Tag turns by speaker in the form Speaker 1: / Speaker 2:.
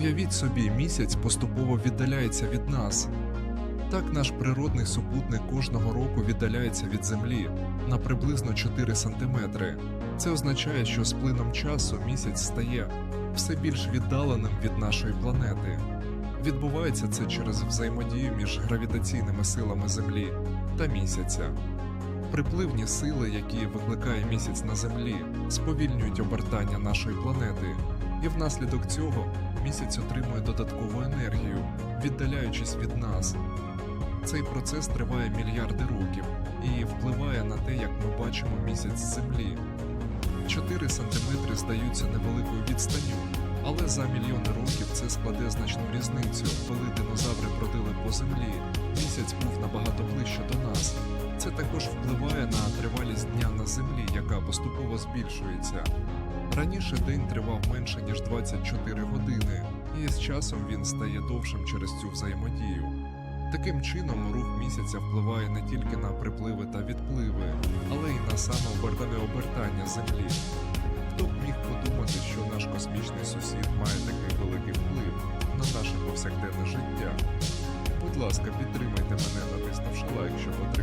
Speaker 1: Уявіть собі, місяць поступово віддаляється від нас. Так наш природний супутник кожного року віддаляється від Землі на приблизно 4 сантиметри. Це означає, що з плином часу місяць стає все більш віддаленим від нашої планети. Відбувається це через взаємодію між гравітаційними силами Землі та місяця. Припливні сили, які викликає місяць на Землі, сповільнюють обертання нашої планети, і внаслідок цього місяць отримує додаткову енергію, віддаляючись від нас. Цей процес триває мільярди років і впливає на те, як ми бачимо місяць з Землі. 4 сантиметри здаються невеликою відстанню, але за мільйони років це складе значну різницю. Коли динозаври бродили по землі, місяць був набагато ближче до нас. Це також впливає на тривалість дня на землі, яка поступово збільшується. Раніше день тривав менше ніж 24 години, і з часом він стає довшим через цю взаємодію. Таким чином, рух місяця впливає не тільки на припливи та відпливи, але й на саме обертане обертання Землі. Хто б міг подумати, що наш космічний сусід має такий великий вплив на наше повсякденне життя? Будь ласка, підтримайте мене, натиснувши лайк, щоб отримати.